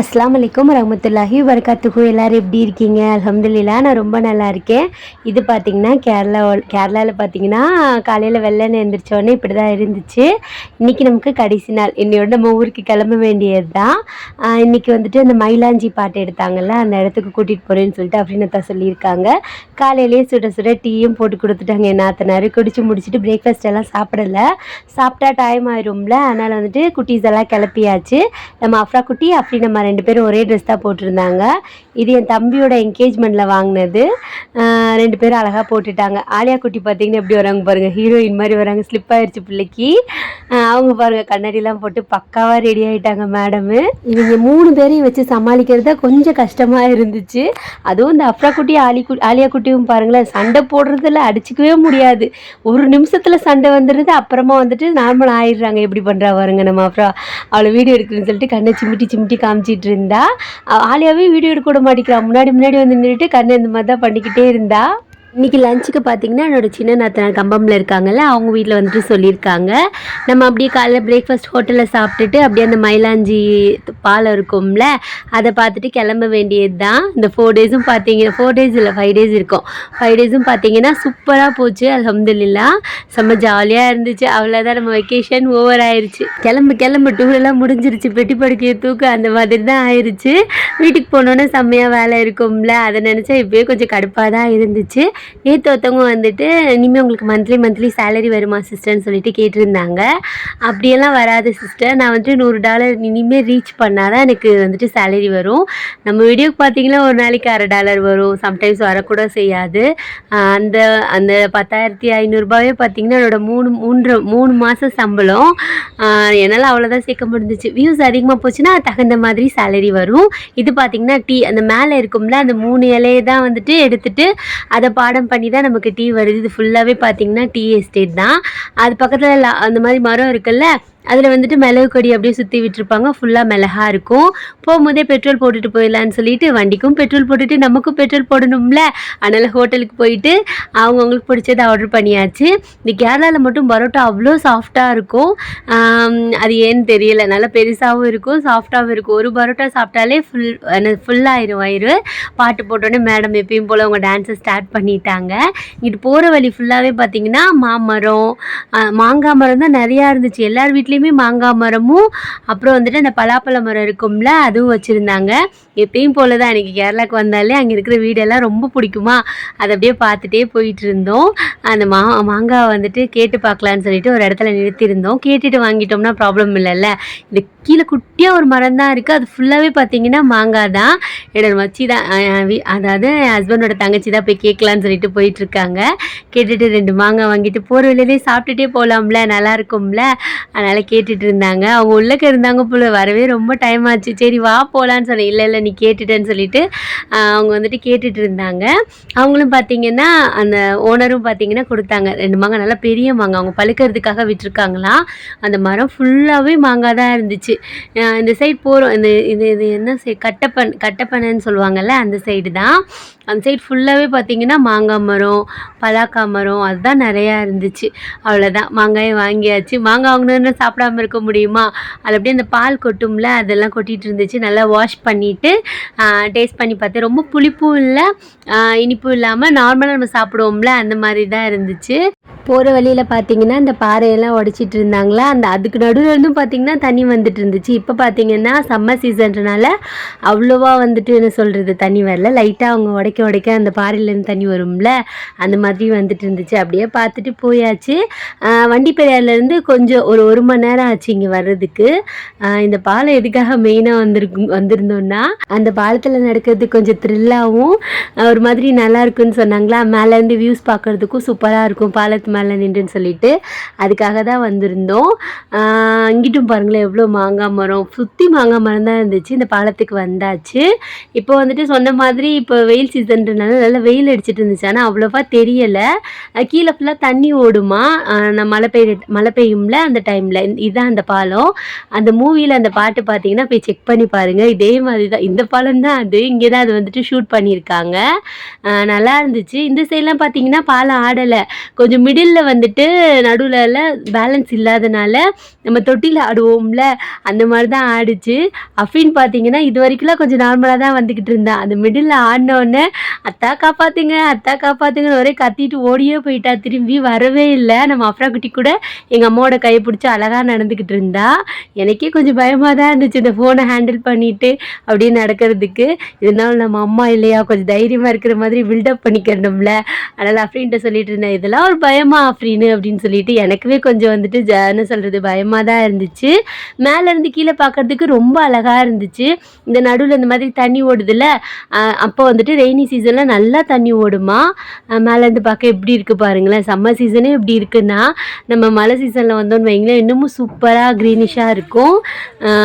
அஸ்லாம் வலைக்கம் ரஹமத்துல்லாஹி வரகாத்துக்கு எல்லோரும் எப்படி இருக்கீங்க? அலமதுல்லா நான் ரொம்ப நல்லா இருக்கேன். இது பார்த்திங்கன்னா கேரளா கேரளாவில் பார்த்தீங்கன்னா காலையில் வெள்ளன்னு எழுந்திரிச்சோடனே இப்படி தான் இருந்துச்சு. இன்றைக்கி நமக்கு கடைசி நாள். என்னையோட நம்ம ஊருக்கு கிளம்ப வேண்டியது தான் இன்றைக்கி வந்துட்டு அந்த மயிலாஞ்சி பாட்டு எடுத்தாங்கல்ல அந்த இடத்துக்கு கூட்டிகிட்டு போகிறேன்னு சொல்லிட்டு அப்படின்னு தான் சொல்லியிருக்காங்க. காலையிலேயே சுட சுட டீயும் போட்டு கொடுத்துட்டாங்க என் நாத்தனார். குடிச்சு முடிச்சுட்டு பிரேக்ஃபாஸ்ட் எல்லாம் சாப்பிடல. சாப்பிட்டா டைம் ஆயிரும்ல. அதனால் வந்துட்டு குட்டீஸ் எல்லாம் கிளப்பியாச்சு. நம்ம அஃப்ரா குட்டி அப்படி நம்ம ரெண்டு பேரும் ஒரே ட்ரெஸ் தான் போட்டிருந்தாங்க. இது என் தம்பியோட என்கேஜ்மெண்ட்டில் வாங்கினது. ரெண்டு பேரும் அழகாக போட்டுட்டாங்க. ஆலியா குட்டி பார்த்தீங்கன்னா எப்படி வராங்க பாருங்கள் ஹீரோயின் மாதிரி வராங்க. ஸ்லிப் ஆயிடுச்சு பிள்ளைக்கு. அவங்க பாருங்கள் கண்ணாடிலாம் போட்டு பக்காவாக ரெடி ஆகிட்டாங்க மேடமு இவங்க மூணு பேரையும் வச்சு சமாளிக்கிறது தான் கொஞ்சம் கஷ்டமாக இருந்துச்சு. அதுவும் இந்த அஃப்ரா குட்டி ஆலி குட்டி ஆலியா குட்டியும் பாருங்களேன் சண்டை போடுறதுல அடிச்சுக்கவே முடியாது. ஒரு நிமிஷத்தில் சண்டை வந்துடுது அப்புறமா வந்துட்டு நார்மல் ஆயிடுறாங்க. எப்படி பண்ணுறா பாருங்க நம்ம அப்புறம் அவளை வீடியோ எடுக்கணும்னு சொல்லிட்டு கண்ணை சிமிட்டி சிமிட்டி காமிச்சிட்டு இருந்தா. ஆலியாவே வீடியோ எடுக்க விட முன்னாடி முன்னாடி வந்து நின்றுட்டு கண்ணை இந்த மாதிரி தான் பண்ணிக்கிட்டே இருந்தா. இன்னைக்கு லஞ்சுக்கு பார்த்தீங்கன்னா என்னோட சின்ன நாத்தனார் கம்பம்ல இருக்காங்கல்ல அவங்க வீட்டில் வந்துட்டு சொல்லியிருக்காங்க. நம்ம அப்படியே காலைல பிரேக்ஃபாஸ்ட் ஹோட்டலில் சாப்பிட்டுட்டு அப்படியே அந்த மயிலாஞ்சி பால் இருக்கும்ல அதை பார்த்துட்டு கிளம்ப வேண்டியது தான் இந்த ஃபோர் டேஸும் பார்த்தீங்கன்னா ஃபோர் டேஸ் இல்லை ஃபைவ் டேஸ் இருக்கும். ஃபைவ் டேஸும் பார்த்தீங்கன்னா சூப்பராக போச்சு அலமதுல்லா செம்ம ஜாலியாக இருந்துச்சு அவ்வளோதான் நம்ம வெக்கேஷன் ஓவர் ஆயிடுச்சு கிளம்பு கிளம்பு டூரெல்லாம் முடிஞ்சிருச்சு பெட்டி படுக்கையை தூக்க அந்த மாதிரி தான் ஆயிடுச்சு வீட்டுக்கு போனோன்னே செம்மையாக வேலை இருக்கும்ல அதை நினச்சா இப்போயே கொஞ்சம் கடுப்பாக தான் இருந்துச்சு. நேற்று ஒருத்தவங்க வந்துட்டு இனிமேல் உங்களுக்கு மந்த்லி மந்த்லி சேலரி வருமா சிஸ்டர்னு சொல்லிட்டு கேட்டிருந்தாங்க. அப்படியெல்லாம் வராது சிஸ்டர் நான் வந்துட்டு நூறு டாலர் இனிமேல் ரீச் பண்ணால் தான் எனக்கு வந்துட்டு சேலரி வரும். நம்ம வீடியோக்கு பார்த்தீங்கன்னா ஒரு நாளைக்கு அரை டாலர் வரும். சம்டைம்ஸ் வரக்கூட செய்யாது. அந்த அந்த பத்தாயிரத்தி ஐநூறுரூபாவே பார்த்தீங்கன்னா என்னோட மூணு மூன்று மூணு மாதம் சம்பளம். என்னால் அவ்வளோதான் சேர்க்க முடிஞ்சிச்சு. வியூஸ் அதிகமாக போச்சுன்னா தகுந்த மாதிரி சேலரி வரும். இது பார்த்திங்கன்னா டீ அந்த மேலே இருக்கும்ல அந்த மூணு இலையை தான் வந்துட்டு எடுத்துட்டு அதை பாடம் பண்ணி தான் நமக்கு டீ வருது. இது ஃபுல்லாகவே பார்த்திங்கன்னா டீ எஸ்டேட் தான். அது பக்கத்தில் அந்த மாதிரி மரம் இருக்குல்ல அதில் வந்துட்டு மிளகு கொடி அப்படியே சுற்றி விட்டுருப்பாங்க. ஃபுல்லாக மிளகா இருக்கும். போகும்போதே பெட்ரோல் போட்டுட்டு போயிடலான்னு சொல்லிட்டு வண்டிக்கும் பெட்ரோல் போட்டுட்டு நமக்கும் பெட்ரோல் போடணும்ல. அதனால் ஹோட்டலுக்கு போயிட்டு அவங்கவுங்களுக்கு பிடிச்சதை ஆர்டர் பண்ணியாச்சு. இந்த கேரளாவில் மட்டும் பரோட்டா அவ்வளோ சாஃப்டாக இருக்கும். அது ஏன்னு தெரியல. நல்லா பெருசாகவும் இருக்கும் சாஃப்டாகவும் இருக்கும். ஒரு பரோட்டா சாப்பிட்டாலே ஃபுல் ஃபுல்லாயிரும் வயிறு. பாட்டு போட்டோன்னே மேடம் எப்பயும் போல் அவங்க டான்ஸை ஸ்டார்ட் பண்ணிட்டாங்க. இங்கிட்டு போகிற வழி ஃபுல்லாகவே பார்த்தீங்கன்னா மாமரம் மாங்காய் மரம் தான் நிறையா இருந்துச்சு. எல்லார் வீட்லேயுமே மாங்காய் மரமும் அப்புறம் வந்துட்டு அந்த பலாப்பழ மரம் இருக்கும்ல அதுவும் வச்சுருந்தாங்க. எப்பயும் போல தான் எனக்கு கேரளாவுக்கு வந்தாலே அங்கே இருக்கிற வீடெல்லாம் ரொம்ப பிடிக்குமா? அதை அப்படியே பார்த்துட்டே போயிட்டு இருந்தோம் அந்த மா மாங்காய் வந்துட்டு கேட்டு பார்க்கலான்னு சொல்லிட்டு ஒரு இடத்துல நிறுத்தியிருந்தோம். கேட்டுட்டு வாங்கிட்டோம்னா ப்ராப்ளம் இல்லைல்ல. இது கீழே குட்டியாக ஒரு மரம் தான் இருக்குது அது ஃபுல்லாகவே பார்த்தீங்கன்னா மாங்காய் தான் என்னோட மச்சி தான் அதாவது என் ஹஸ்பண்டோட தங்கச்சி தான் போய் கேட்கலான்னு சொல்லிட்டு போயிட்டுருக்காங்க. கேட்டுட்டு ரெண்டு மாங்காய் வாங்கிட்டு போகிற வழியிலே சாப்பிட்டுட்டே போகலாம்ல நல்லா இருக்கும்ல. அதனால் கேட்டுட்டு இருந்தாங்க. அவங்க உள்ளக்க இருந்தாங்க போல. வரவே ரொம்ப டைம் ஆச்சு. சரி வா போகலான்னு சொன்னேன். இல்லை இல்லை நீ கேட்டுட்டேன்னு சொல்லிட்டு அவங்க வந்துட்டு கேட்டுட்டு இருந்தாங்க. அவங்களும் பார்த்தீங்கன்னா அந்த ஓனரும் பார்த்தீங்கன்னா கொடுத்தாங்க. ரெண்டு மாங்காய் நல்லா பெரிய மாங்காய். அவங்க பழுக்கிறதுக்காக விட்டுருக்காங்களாம். அந்த மரம் ஃபுல்லாகவே மாங்காய் தான் இருந்துச்சு. இந்த சைடு போகிறோம் இந்த இது இது என்ன சைடு கட்டப்பன் கட்டப்பனைன்னு சொல்லுவாங்கல்ல அந்த சைடு தான். அந்த சைடு ஃபுல்லாகவே பார்த்தீங்கன்னா மாங்காய் மரம் பலாக்காய் மரம் அதுதான் நிறையா இருந்துச்சு. அவ்வளோதான் மாங்காயை வாங்கியாச்சு. மாங்காய் வாங்கினோன்னு சாப்பிடாம இருக்க முடியுமா? அது அப்படியே அந்த பால் கொட்டும்ல அதெல்லாம் கொட்டிட்டு இருந்துச்சு. நல்லா வாஷ் பண்ணிவிட்டு டேஸ்ட் பண்ணி பார்த்தேன். ரொம்ப புளிப்பும் இல்லை இனிப்பும் இல்லாமல் நார்மலாக நம்ம சாப்பிடுவோம்ல அந்த மாதிரி தான் இருந்துச்சு. போகிற வழியில் பார்த்தீங்கன்னா இந்த பாறையெல்லாம் உடைச்சிட்டு இருந்தாங்களா அந்த அதுக்கு நடுவில் இருந்தும் பார்த்தீங்கன்னா தண்ணி வந்துட்டு இருந்துச்சு இப்போ பார்த்தீங்கன்னா சம்மர் சீசன்றனால அவ்வளோவா வந்துட்டு என்ன சொல்கிறது தண்ணி வரல. லைட்டாக அவங்க உடைக்க உடைக்க அந்த பாறையிலேருந்து தண்ணி வரும்ல? அந்த மாதிரி வந்துட்டு இருந்துச்சு அப்படியே பார்த்துட்டு போயாச்சு. வண்டி பெரியார்லேருந்து கொஞ்சம் ஒரு ஒரு மணி நேரம் ஆச்சு இங்கே வர்றதுக்கு. இந்த பாலம் எதுக்காக மெயினாக வந்திருக்கு வந்திருந்தோம்னா அந்த பாலத்தில் நடக்கிறது கொஞ்சம் த்ரில்லாகவும் ஒரு மாதிரி நல்லாயிருக்குன்னு சொன்னாங்களா? மேலேருந்து வியூஸ் பார்க்குறதுக்கும் சூப்பராக இருக்கும். பாலத்து மேலே நின்றுன்னு சொல்லிட்டு அதுக்காக தான் வந்திருந்தோம் இங்கிட்டும் பாருங்களேன் எவ்வளோ மாங்காய் மரம். சுற்றி மாங்காய் மரம் தான் இருந்துச்சு. இந்த பாலத்துக்கு வந்தாச்சு. இப்போ வந்துட்டு சொன்ன மாதிரி இப்போ வெயில் சீசன்றனால நல்லா வெயில் அடிச்சிட்டு இருந்துச்சு. ஆனால் அவ்வளோவா தெரியலை. கீழே ஃபுல்லாக தண்ணி ஓடுமா? நான் மழை பெய்ய மழை பெய்யும்ல அந்த டைமில் இதுதான் அந்த பாலம். அந்த மூவியில் அந்த பாட்டு பார்த்தீங்கன்னா போய் செக் பண்ணி பாருங்கள் இதே மாதிரி தான் இந்த பாலம் தான் அது. இங்கே தான் அது வந்துட்டு ஷூட் பண்ணியிருக்காங்க. நல்லா இருந்துச்சு. இந்த சைட்லாம் பார்த்தீங்கன்னா பாலம் ஆடலை. கொஞ்சம் மிடில் மிடில் வந்துட்டு நடுவில் பேலன்ஸ் இல்லாதனால நம்ம தொட்டியில் ஆடுவோம்ல அந்த மாதிரி தான் ஆடிச்சு. அஃபின்னு பார்த்தீங்கன்னா இது வரைக்கும்லாம் கொஞ்சம் நார்மலாக தான் வந்துக்கிட்டு இருந்தா. அந்த மிடில் ஆடினோடனே அத்தா காப்பாத்துங்க அத்தா காப்பாத்துங்கன்னு ஒரே கத்திட்டு ஓடியே போயிட்டா. திரும்பி வரவே இல்லை. நம்ம அஃப்ரா குட்டி கூட எங்கள் அம்மாவோட கையை பிடிச்சி அழகாக நடந்துக்கிட்டு இருந்தா. எனக்கே கொஞ்சம் பயமாக தான் இருந்துச்சு இந்த ஃபோனை ஹேண்டில் பண்ணிட்டு அப்படியே நடக்கிறதுக்கு. இருந்தாலும் நம்ம அம்மா இல்லையா? கொஞ்சம் தைரியமாக இருக்கிற மாதிரி பில்டப் பண்ணிக்கணும்ல. அதனால் அஃப்ரின்ட்ட சொல்லிட்டு இருந்தேன் இதெல்லாம் ஒரு பயம் அஃப்ரீனு அப்படின்னு சொல்லிட்டு எனக்குமே கொஞ்சம் வந்துட்டு ஜ என்ன சொல்கிறது பயமாக தான் இருந்துச்சு. மேலே இருந்து கீழே பார்க்கறதுக்கு ரொம்ப அழகாக இருந்துச்சு. இந்த நடுவில் இந்த மாதிரி தண்ணி ஓடுதுல்ல அப்போ வந்துட்டு ரெய்னி சீசனில் நல்லா தண்ணி ஓடுமா? மேலேருந்து பார்க்க எப்படி இருக்குது பாருங்களேன். சம்மர் சீசனே இப்படி இருக்குன்னா நம்ம மழை சீசனில் வந்தோன்னு வைங்களேன் இன்னமும் சூப்பராக க்ரீனிஷாக இருக்கும்.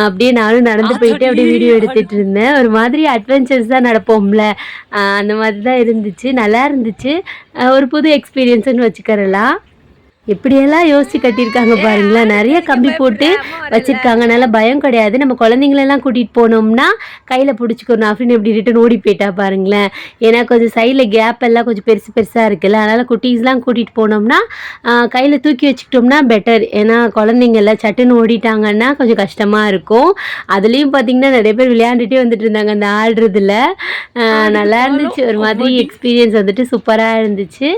அப்படியே நானும் நடந்து போயிட்டு அப்படியே வீடியோ எடுத்துகிட்டு இருந்தேன். ஒரு மாதிரி அட்வென்ச்சர்ஸ் தான் நடப்போம்ல. அந்த மாதிரி தான் இருந்துச்சு. நல்லா இருந்துச்சு. ஒரு புது எக்ஸ்பீரியன்ஸுன்னு வச்சுக்கிறலாம். எப்படியெல்லாம் யோசிச்சு கட்டியிருக்காங்க பாருங்களேன். நிறைய கம்பி போட்டு வச்சிருக்காங்க. நல்ல பயம் கிடையாது. நம்ம குழந்தைங்களெல்லாம் கூட்டிகிட்டு போனோம்னா கையில் பிடிச்சிக்கணும். அப்படின்னு எப்படி ரிட்டன் ஓடி போயிட்டா பாருங்களேன். ஏன்னா கொஞ்சம் சைடில் கேப் எல்லாம் கொஞ்சம் பெருசு பெருசாக இருக்குல்ல. அதனால் குட்டீஸ்லாம் கூட்டிகிட்டு போனோம்னா கையில் தூக்கி வச்சுக்கிட்டோம்னா பெட்டர் ஏன்னா குழந்தைங்க எல்லாம் சட்டுன்னு ஓடிட்டாங்கன்னா கொஞ்சம் கஷ்டமாக இருக்கும். அதுலேயும் பார்த்தீங்கன்னா நிறைய பேர் விளையாண்டுட்டே வந்துட்டு இருந்தாங்க. அந்த ஆடுறதுல. நல்லா இருந்துச்சு. ஒரு மாதிரி எக்ஸ்பீரியன்ஸ் வந்துட்டு சூப்பராக இருந்துச்சு.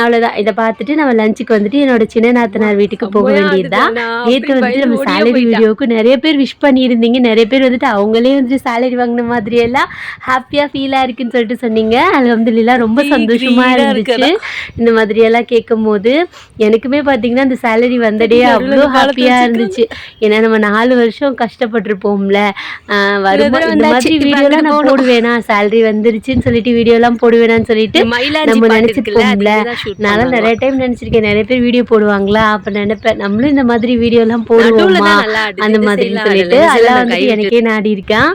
அவ்வளோதான் இதை பார்த்துட்டு நம்ம லஞ்சுக்கு வந்துட்டு என்னோட சின்ன நாத்தனார் வீட்டுக்கு போக வேண்டியதுதான். நேற்று வந்துட்டு நம்ம சேலரி வீடியோவுக்கு நிறைய பேர் விஷ் பண்ணியிருந்தீங்க. நிறைய பேர் வந்துட்டு அவங்களே வந்துட்டு சேலரி வாங்கின மாதிரி எல்லாம் ஹாப்பியாக ஃபீலாக இருக்குன்னு சொல்லிட்டு சொன்னீங்க. அலமதுல்லா ரொம்ப சந்தோஷமா இருந்துச்சு. இந்த மாதிரி எல்லாம் கேட்கும் போது எனக்குமே பார்த்தீங்கன்னா இந்த சேலரி வந்தடே அவ்வளோ ஹாப்பியாக இருந்துச்சு. ஏன்னா நம்ம நாலு வருஷம் கஷ்டப்பட்டிருப்போம்ல. வரும்போது இந்த மாதிரி வீடியோலாம் நான் போடுவேனா? சேலரி வந்துருச்சுன்னு சொல்லிட்டு வீடியோலாம் போடுவேனான்னு சொல்லிட்டு நம்ம நினச்சிருப்போம்ல. நான் நிறைய டைம் நினச்சிருக்கேன். நிறைய பேர் வீடியோ போடுவாங்களா? அப்போ நினைப்பேன் நம்மளும் இந்த மாதிரி வீடியோலாம் போடுவோமா? அந்த மாதிரின்னு சொல்லிட்டு அதெல்லாம் வந்துட்டு எனக்கே நாடி இருக்கேன்.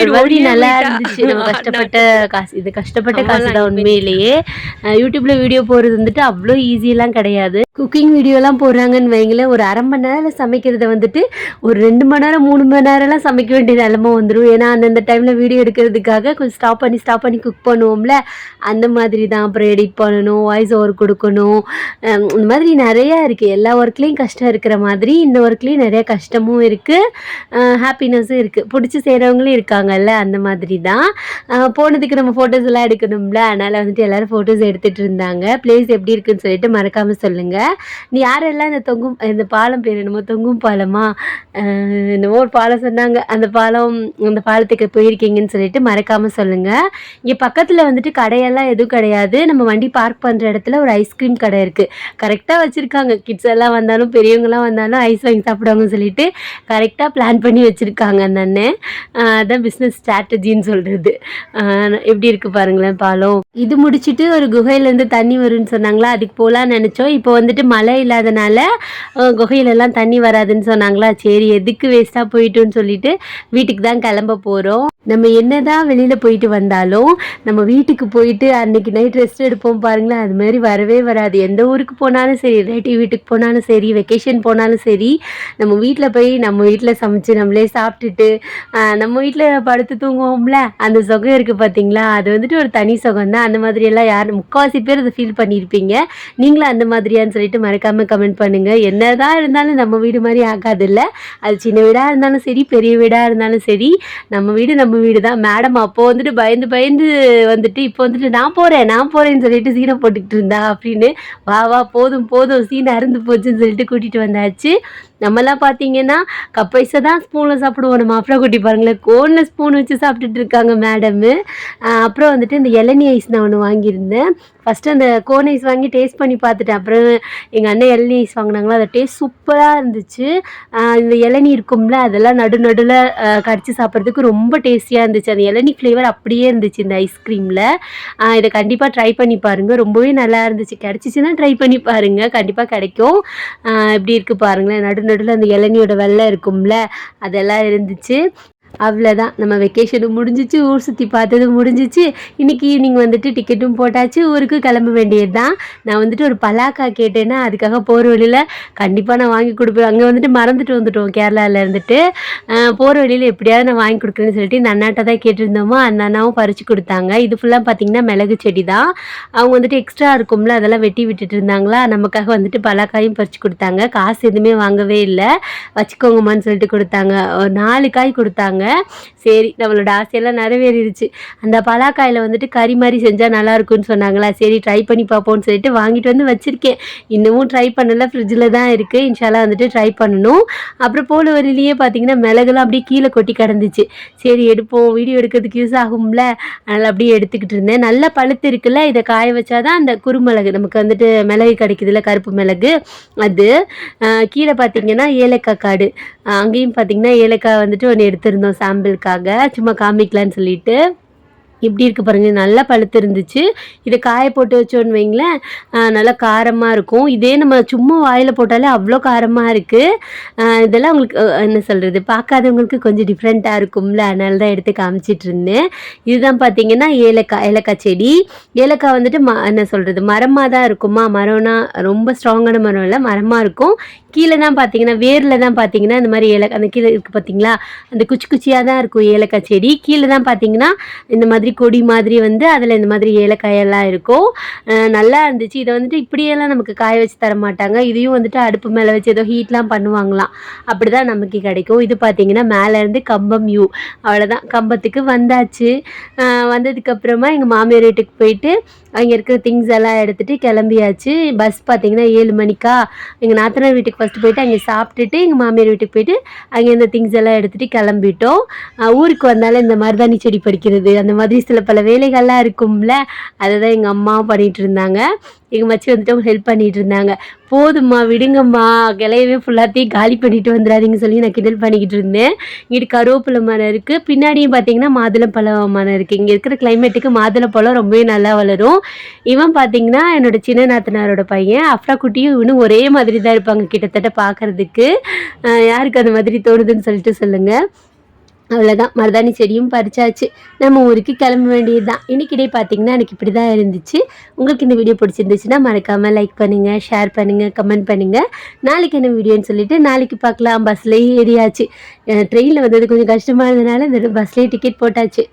ஒரு மாதிரி நல்லா இருந்துச்சு. நம்ம கஷ்டப்பட்ட காசு இது கஷ்டப்பட்ட காசு தான் உண்மையிலேயே. யூடியூப்ல வீடியோ போடுறது வந்துட்டு அவ்வளோ ஈஸியெல்லாம் கிடையாது. குக்கிங் வீடியோலாம் போடுறாங்கன்னு வைங்களேன் ஒரு அரை மணி நேரம் சமைக்கிறத வந்துட்டு ஒரு ரெண்டு மணி நேரம் மூணு மணி நேரம்லாம் சமைக்க வேண்டிய நிலமை வந்துடும் ஏன்னா அந்தந்த டைமில் வீடியோ எடுக்கிறதுக்காக கொஞ்சம் ஸ்டாப் பண்ணி ஸ்டாப் பண்ணி குக் பண்ணுவோம்ல. அந்த மாதிரி தான். அப்புறம் எடிட் பண்ணணும் வாய்ஸ் ஓவர் கொடுக்கணும். இந்த மாதிரி நிறையா இருக்குது எல்லா ஒர்க்லேயும் கஷ்டம் இருக்கிற மாதிரி இந்த ஒர்க்லேயும் நிறைய கஷ்டமும் இருக்குது ஹாப்பினஸும் இருக்குது பிடிச்சி செய்கிறவங்களும் இருக்காங்கல்ல அந்த மாதிரி தான். போனதுக்கு நம்ம ஃபோட்டோஸ் எல்லாம் எடுக்கணும்ல. அதனால் வந்துட்டு எல்லோரும் ஃபோட்டோஸ் எடுத்துகிட்டு இருந்தாங்க. பிளேஸ் எப்படி இருக்குன்னு சொல்லிட்டு மறக்காமல் சொல்லுங்கள் நீ யாரெல்லாம் இந்த தொங்கும் இந்த பாலம் பேர் என்னமோ தொங்கும் பாலமா? என்னமோ ஒரு பாலம் சொன்னாங்க. அந்த பாலம் அந்த பாலத்துக்கு போயிருக்கீங்கன்னு சொல்லிட்டு மறக்காமல் சொல்லுங்கள் இங்கே பக்கத்தில் வந்துட்டு கடையெல்லாம் எதுவும் கிடையாது. நம்ம வண்டி பார்க் பண்ணுற இடத்துல ஒரு ஐஸ்கிரீம் கடை இருக்குது கரெக்டாக வச்சுருக்காங்க. கிட்ஸ் எல்லாம் வந்தாலும் பெரியவங்களாம் வந்தாலும் ஐஸ் வாங்கி சாப்பிடுவாங்கன்னு சொல்லிட்டு கரெக்டாக பிளான் பண்ணி வச்சுருக்காங்க அந்த அண்ணன். அதான் பிஸ்னஸ் ஸ்ட்ராட்டஜின்னு சொல்கிறது எப்படி இருக்குது பாருங்களேன் பாலம் இது முடிச்சுட்டு ஒரு குகையிலேருந்து தண்ணி வரும்னு சொன்னாங்களா? அதுக்கு போகலான்னு நினச்சோம். இப்போ வந்துட்டு மழை இல்லாதனால ஆஹ் குகையிலலாம் தண்ணி வராதுன்னு சொன்னாங்களா? சரி எதுக்கு வேஸ்ட்டாக போயிட்டோன்னு சொல்லிட்டு வீட்டுக்கு தான் கிளம்ப போகிறோம் நம்ம என்னதான் வெளியில் போயிட்டு வந்தாலும் நம்ம வீட்டுக்கு போயிட்டு அன்னைக்கு நைட் ரெஸ்ட் எடுப்போம் பாருங்களேன். அது மாதிரி வரவே வராது. எந்த ஊருக்கு போனாலும் சரி ரிலேட்டிவ் வீட்டுக்கு போனாலும் சரி வெக்கேஷன் போனாலும் சரி நம்ம வீட்டில் போய் நம்ம வீட்டில் சமைச்சு நம்மளே சாப்பிட்டுட்டு நம்ம வீட்டில் படுத்து தூங்குவோம்ல அந்த சுகம் இருக்குது பார்த்தீங்களா அது வந்துட்டு ஒரு தனி சுகம் தான் அந்த மாதிரியெல்லாம் யார் முக்கால்வாசி பேர் அதை ஃபீல் பண்ணியிருப்பீங்க நீங்களும் அந்த மாதிரியான்னு சொல்லிட்டு மறக்காமல் கமெண்ட் பண்ணுங்கள் என்னதான் இருந்தாலும் நம்ம வீடு மாதிரி ஆகாதுல்ல. அது சின்ன வீடாக இருந்தாலும் சரி பெரிய வீடாக இருந்தாலும் சரி நம்ம வீடு நம்ம வீடு தான் மேடம் அப்போ வந்துட்டு பயந்து பயந்து வந்துட்டு இப்போ வந்துட்டு நான் போகிறேன் நான் போகிறேன்னு சொல்லிட்டு சீனை போட்டுக்கிட்டு இருந்தா அப்படின்னு வா வா போதும் போதும் சீனை அருந்து போச்சுன்னு சொல்லிட்டு கூட்டிகிட்டு வந்தாச்சு. நம்மலாம் பார்த்தீங்கன்னா கப்பைஸை தான் ஸ்பூனில் சாப்பிடுவோம். நம்ம அப்புறம் குட்டி பாருங்களேன் கோனில் ஸ்பூன் வச்சு சாப்பிட்டுட்டு இருக்காங்க மேடமு அப்புறம் வந்துட்டு இந்த இளநி ஐஸ் நான் ஒன்று வாங்கியிருந்தேன். ஃபஸ்ட்டு அந்த கோன் ஐஸ் வாங்கி டேஸ்ட் பண்ணி பார்த்துட்டேன். அப்புறம் எங்கள் அண்ணன் இளநி ஐஸ் வாங்கினாங்களா அதை டேஸ்ட் சூப்பராக இருந்துச்சு. இந்த இளநி இருக்கும்ல அதெல்லாம் நடு நடுவில் கடிச்சு சாப்பிட்றதுக்கு ரொம்ப டேஸ்டியாக இருந்துச்சு. அந்த இளநீ ஃப்ளேவர் அப்படியே இருந்துச்சு இந்த ஐஸ்கிரீமில் இதை கண்டிப்பாக ட்ரை பண்ணி பாருங்கள் ரொம்பவே நல்லா இருந்துச்சு. கிடச்சிச்சின்னா ட்ரை பண்ணி பாருங்கள் கண்டிப்பாக கிடைக்கும். இப்படி எப்படி இருக்குது பாருங்களேன் நடு நடுவில் அந்த இளநியோட வெள்ளை இருக்கும்ல அதெல்லாம் இருந்துச்சு. அவ்வளோதான் நம்ம வெக்கேஷனும் முடிஞ்சிச்சு ஊர் சுற்றி பார்த்ததும் முடிஞ்சிச்சு. இன்றைக்கி ஈவினிங் வந்துட்டு டிக்கெட்டும் போட்டாச்சு ஊருக்கு கிளம்ப வேண்டியது தான் நான் வந்துட்டு ஒரு பலாக்கா கேட்டேன்னா அதுக்காக போகிற வழியில் கண்டிப்பாக நான் வாங்கி கொடுப்பேன். அங்கே வந்துட்டு மறந்துட்டு வந்துட்டோம் கேரளாவில் இருந்துட்டு. போகிற வழியில் எப்படியாவது நான் வாங்கி கொடுக்குறேன்னு சொல்லிட்டு இந்த அண்ணாட்ட தான் கேட்டிருந்தோமோ அந்த அண்ணாவும் பறித்து கொடுத்தாங்க. இது ஃபுல்லாக பார்த்திங்கன்னா மிளகு செடி தான் அவங்க வந்துட்டு எக்ஸ்ட்ரா இருக்கும்ல அதெல்லாம் வெட்டி விட்டுட்டு இருந்தாங்களா நமக்காக வந்துட்டு பலாக்காயும் பறித்து கொடுத்தாங்க. காசு எதுவுமே வாங்கவே இல்லை. வச்சுக்கோங்கம்மான்னு சொல்லிட்டு கொடுத்தாங்க. ஒரு நாலு காய் கொடுத்தாங்க. சரி நம்மளோட ஆசையெல்லாம் நிறைவேறிடுச்சு அந்த பலாக்காயில் வந்துட்டு கறி மாதிரி செஞ்சால் நல்லா இருக்கும்னு சொன்னாங்களா? சரி ட்ரை பண்ணி பார்ப்போம்னு சொல்லிட்டு வாங்கிட்டு வந்து வச்சுருக்கேன். இன்னமும் ட்ரை பண்ணல ஃப்ரிட்ஜில் தான் இருக்குது இன்ஷாலாக வந்துட்டு ட்ரை பண்ணணும். அப்புறம் போல வழியிலேயே பார்த்தீங்கன்னா மிளகுலாம் அப்படியே கீழே கொட்டி கிடந்துச்சு. சரி எடுப்போம். வீடியோ எடுக்கிறதுக்கு யூஸ் ஆகும்ல. அதனால் அப்படியே எடுத்துக்கிட்டு இருந்தேன். நல்லா பழுத்து இருக்குல்ல. இதை காய வச்சாதான் அந்த குறுமிளகு நமக்கு வந்துட்டு மிளகு கிடைக்குதுல்ல கருப்பு மிளகு. அது கீழே பார்த்தீங்கன்னா ஏலக்காய் காடு. அங்கேயும் பார்த்தீங்கன்னா ஏலக்காய் வந்துட்டு ஒன்று எடுத்திருந்தோம். சாம்பிளுக்காக சும்மா காமிக்கலான்னு சொல்லிட்டு இப்படி இருக்குது பாருங்க நல்லா பழுத்து இருந்துச்சு. இதை காய போட்டு வச்சோன்னு வைங்களேன் நல்லா காரமாக இருக்கும். இதே நம்ம சும்மா வாயில் போட்டாலே அவ்வளோ காரமாக இருக்குது இதெல்லாம் உங்களுக்கு என்ன சொல்கிறது பார்க்காதவங்களுக்கு கொஞ்சம் டிஃப்ரெண்ட்டாக இருக்கும்ல. அதனால தான் எடுத்து காமிச்சிட்டு இருந்தேன். இதுதான் பார்த்தீங்கன்னா ஏலக்காய் ஏலக்காய் செடி. ஏலக்காய் வந்துட்டு ம என்ன சொல்கிறது மரமாக தான் இருக்குமா? மரம்னா ரொம்ப ஸ்ட்ராங்கான மரம் இல்லை மரமாக இருக்கும். கீழே தான் பார்த்தீங்கன்னா வேரில் தான் பார்த்தீங்கன்னா இந்த மாதிரி ஏலக்காய் அந்த கீழே இருக்குது பார்த்தீங்களா அந்த குச்சி குச்சியாக தான் இருக்கும் ஏலக்காய் செடி. கீழே தான் பார்த்தீங்கன்னா இந்த மாதிரி கொடி மாதிரி வந்து அதில் இந்த மாதிரி ஏலக்காயெல்லாம் இருக்கும். நல்லா இருந்துச்சு. இதை வந்துட்டு இப்படியெல்லாம் நமக்கு காய வச்சு தர மாட்டாங்க. இதையும் வந்துட்டு அடுப்பு மேலே வச்சு ஏதோ ஹீட்லாம் பண்ணுவாங்களாம். அப்படி தான் நமக்கு கிடைக்கும். இது பார்த்தீங்கன்னா மேலேருந்து கம்பம் யூ அவ்வளோதான் கம்பத்துக்கு வந்தாச்சு. வந்ததுக்கப்புறமா எங்கள் மாமியார் வீட்டுக்கு போயிட்டு அங்கே இருக்கிற திங்ஸ் எல்லாம் எடுத்துகிட்டு கிளம்பியாச்சு. பஸ் பார்த்தீங்கன்னா ஏழு மணிக்கா. எங்கள் நாத்தனார் வீட்டுக்கு ஃபஸ்ட்டு போயிட்டு அங்கே சாப்பிட்டுட்டு எங்கள் மாமியார் வீட்டுக்கு போயிட்டு அங்கே இந்த திங்ஸ் எல்லாம் எடுத்துகிட்டு கிளம்பிட்டோம். ஊருக்கு வந்தாலும் இந்த மருதாணி செடி பறிக்கிறது அந்த மாதிரி சில பல வேலைகள்லாம் இருக்கும்ல அதை தான் எங்கள் அம்மாவும் பண்ணிகிட்டு இருந்தாங்க. எங்கள் மச்சி வந்துட்டு அவங்க ஹெல்ப் பண்ணிகிட்டு இருந்தாங்க. போதும்மா விடுங்கம்மா. கிளையவே ஃபுல்லாத்தையும் காலி பண்ணிட்டு வந்துடாதீங்க சொல்லி நான் கிண்டல் பண்ணிக்கிட்டு இருந்தேன். இங்கிட்டு கருவேப்பிலை மரம் இருக்குது பின்னாடியும் பார்த்தீங்கன்னா மாதுளம்பழம் மரம் இருக்குது இங்கே இருக்கிற கிளைமேட்டுக்கு மாதுளப்பழம் ரொம்பவே நல்லா வளரும். இவன் பார்த்தீங்கன்னா என்னோட சின்ன நாத்தனாரோட பையன். அஃப்ரா குட்டியும் இவனும் ஒரே மாதிரி தான் இருப்பாங்க கிட்டத்தட்ட பார்க்கறதுக்கு யாருக்கு அந்த மாதிரி தோணுதுன்னு சொல்லிட்டு சொல்லுங்கள் அவ்வளோதான் மருதாணி செடியும் பறிச்சாச்சு. நம்ம ஊருக்கு கிளம்ப வேண்டியது தான் இன்றைக்கி டே பார்த்தீங்கன்னா எனக்கு இப்படி தான் இருந்துச்சு. உங்களுக்கு இந்த வீடியோ பிடிச்சிருந்துச்சுன்னா மறக்காமல் லைக் பண்ணுங்கள் ஷேர் பண்ணுங்கள் கமெண்ட் பண்ணுங்கள் நாளைக்கு என்ன வீடியோன்னு சொல்லிட்டு நாளைக்கு பார்க்கலாம். பஸ்லேயே ஏறியாச்சு. ட்ரெயினில் வந்தது கொஞ்சம் கஷ்டமாக இருந்ததுனால இந்த பஸ்லேயே டிக்கெட் போட்டாச்சு.